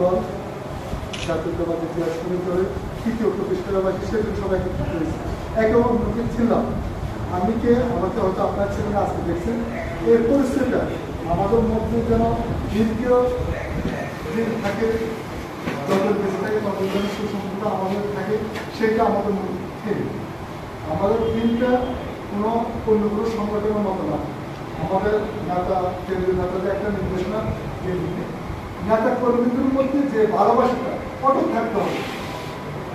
দল জাতীয়তাবাদী ইতিহাস শুরু করে তৃতীয় প্রতিষ্ঠাতা বা হিসেবে সবাই একত্রিত হয়েছে একে অন্যকে ছিলাম। আমি কে? আমাকে হয়তো আপনার ছেলেরা আজকে দেখছেন। এই পরিস্থিতিটা আমাদের মধ্যে যেন দীর্ঘ দিন থাকে, যতদিন বেঁচে থাকে, ততদিন সুসম্পর্ক আমাদের থাকে, সেটা আমাদের মধ্যে। আমাদের দিনটা কোনো অন্য কোনো সংগঠনের মতো না। আমাদের নেতা, কেন্দ্রীয় নেতাদের একটা নির্দেশনা দিয়ে দিতে। নেতা কর্মীদের মধ্যে যে ভালোবাসাটা অটুট থাকতে হবে?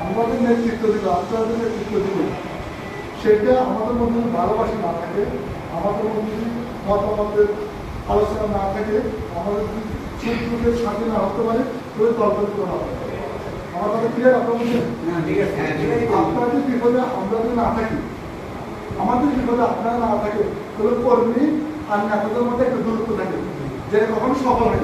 আমাদের নেতৃত্ব দিল আপনাদের নেতৃত্ব দিল। সেটা আমাদের মধ্যে ভালোবাসা না থাকে আমাদের মধ্যে মতামতের আলোচনা না থাকে আমাদের যদি শত্রুদের সাথে না হতে পারে তবে তর্ক করা হবে। আমার কথা ক্লিয়ার আপনার মধ্যে আপনাদের বিপদে আমরা যদি না থাকি আমাদের বিপদে আপনারা না থাকে তাহলে কর্মী আর নেতাদের মধ্যে একটা দূরত্ব থাকে যেটা কখনো সফল হয়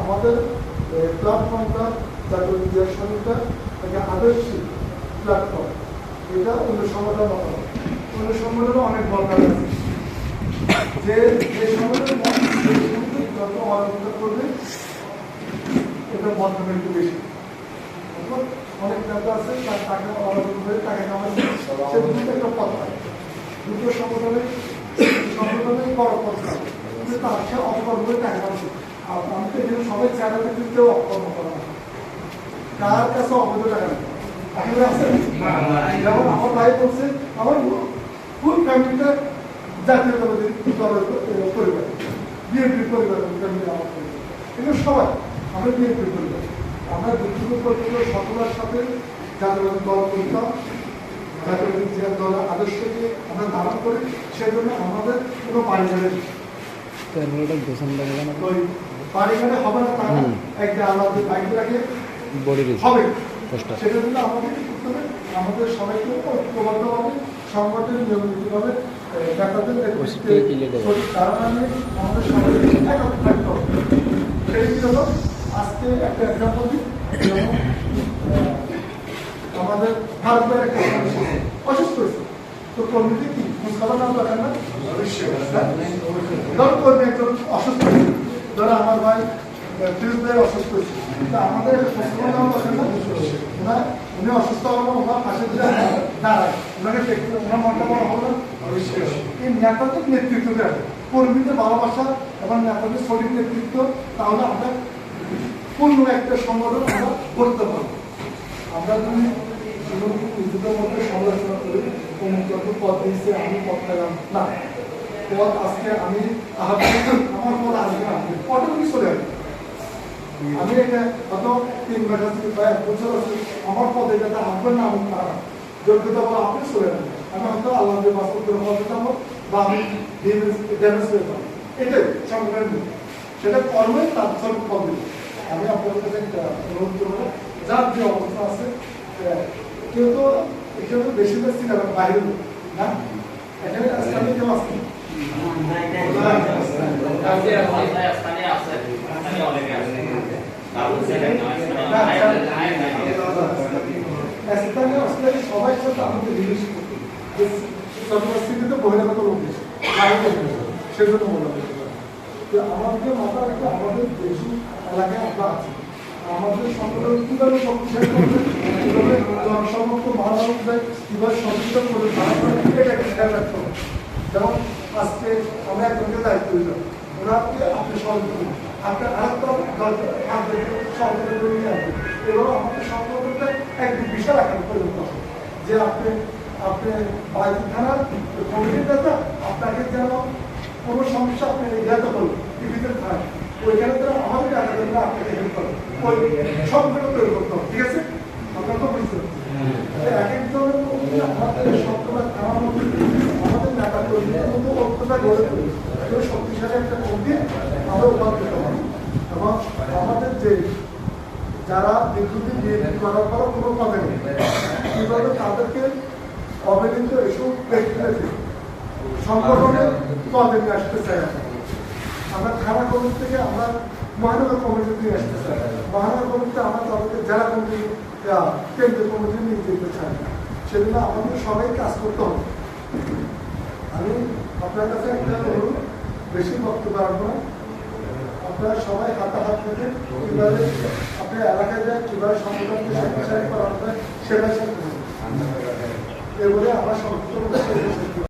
আমাদের প্ল্যাটফর্মটা জাতীয় ইতিহাস সমিতিটা একটা আদর্শিক প্ল্যাটফর্ম এটা অন্য সংগঠন মতো না। অন্য সংগঠনও অনেক দরকার আছে। যে যে মত যত অরাজকতা করবে, এটা মাধ্যমে একটু বেশি। অনেক নেতা আছে, তার টাকা অরাজকতা করে টাকা কামাচ্ছে, সে দুটো একটা পথ পায়। দুটো সংগঠনে সংগঠনে বড় পথ পায়। কিন্তু তার সে করে টাকা কামাচ্ছে। আর আমি তো এখানে সবাই চ্যানেলে কিন্তু অপকর্ম করা কার কাছে অবৈধ টাকা আপনারা আছেন যেমন আমার ভাই বলছে আমার ফুল ফ্যামিলিটা জাতীয়তাবাদী দলের পরিবার। বিএনপি পরিবার ফ্যামিলি আমার পরিবার। এগুলো সবাই আমরা বিএনপি পরিবার। আমরা দুর্নীতি পরিবার সকলের সাথে জাতীয়বাদী দল করতাম। জাতীয়বাদী দলের আদর্শকে আমরা ধারণ করি সেজন্য আমাদের কোনো পারিবারিক পারিবারে হবে না তা না। একটা আলাদা বাইক রাখে বডি হবে। সেটা জন্য আমাদের কি করতে হবে আমাদের সবাইকে ঐক্যবদ্ধভাবে সংগঠন নিয়মিতভাবে যাবে? কারণে আমাদের সবাইকে একক থাকতে হবে। সেই কি আজকে একটা এক্সাম্পল দিই আমাদের ভারতের একটা অসুস্থ হয়েছে। তো কর্মীতে কি? খোঁজখবর নেওয়া দরকার না? ধর কর্মী একজন অসুস্থ হয়েছে। ধরো আমার ভাই ফিরোজ ভাই অসুস্থ হয়েছে তা আমাদের না উনি অসুস্থ হলো ওনার পাশে দাঁড়ায় ওনাকে ওনার মনটা বড় এই নেতাদের নেতৃত্ব দেয় কর্মীদের ভালোবাসা এবং নেতাদের সঠিক নেতৃত্ব, তাহলে আমরা পূর্ণ একটা সংগঠন আমরা করতে পারব। আমরা যদি নিজেদের মধ্যে সমালোচনা করি অমুক পদ দিয়েছে আমি পেলাম না। পদ আজকে আমি আমার পদ আসবে না অটোমেটিক চলে আসবে আমি এটা গত তিন মাস আছে বা এক বছর আছে, আমার পদে যাতে আসবেন না, আমি তারা যোগ্যতা বলে আপনি চলে যাবেন আমি হয়তো আল্লাহ বাস্তব করে পদে বা আমি ড্যামেজ হয়ে যাব এটাই সংগঠনের নীতি। সেটা কর্মে তার জন্য দিবে। আমি আপনাদের কাছে একটা অনুরোধ করব, যার যে অবস্থা আছে কেউ তো এখানে বেশিরভাগ সিনেমা বাইরে না এখানে আজকাল কেউ আসছে স্থানীয় আসলে সবাই সাথে আমাদের রিলেশন জনপরিস্থিতিতে বহিরাগত লোক বেশি। সেজন্য বললাম আমাদেরকে মাথা রাখতে আমাদের দেশি এলাকায় আমরা আমাদের সংগঠন কীভাবে শক্তিশালী করবে কীভাবে জনসমর্থ যায় কীভাবে সচেতন করে ভালো করে এটা একটা খেয়াল রাখতে হবে যেমন আজকে আমরা একজনকে দায়িত্ব দিলাম ওনাকে আপনি সহযোগিতা আপনার আরেকটা সহযোগিতা নিয়ে আসবেন আমাদের একটি বিশাল পরিণত হবে। যে আপনি আপনি বাইরে থানার কমিটির নেতা, আপনাকে যেন কোনো সমস্যা আপনি এড়াতে পারবেন টিভিতে থাক ওইখানে তো আমাদের এলাকাতে আপনাকে হেল্প করে। ওই সবগুলো তৈরি করতে হবে, ঠিক আছে? আপনার তো বুঝতে পারছেন এক আমাদের সবগুলো থানার মধ্যে আমাদের নেতা কর্মীদের মধ্যে গড়ে তুলি এগুলো শক্তিশালী একটা কমিটি আমরা দিতে পারি এবং আমাদের যে যারা দীর্ঘদিন বিএনপি করার পরও কোনো পদে নেই, কীভাবে তাদেরকে অবহেলিত এসব ব্যক্তিদেরকে সংগঠনে পদে নিয়ে আসতে চাই আমরা। থানা কমিটি থেকে আমরা মহানগর কমিটি নিয়ে আসতে চাই। মহানগর কমিটিতে আমরা তাদেরকে জেলা কমিটি কেন্দ্রীয় কমিটি নিয়ে যেতে চাই। সেজন্য আমাদের সবাই কাজ করতে হবে। আমি আপনার কাছে একটা অনুরোধ বেশি বক্তব্য আরম্ভ আপনারা সবাই হাতে হাত থেকে কীভাবে আপনি এলাকায় যায় কীভাবে সংগঠনকে শক্তিশালী করা হবে। সেটা সেটা এবারে আমার সংযুক্ত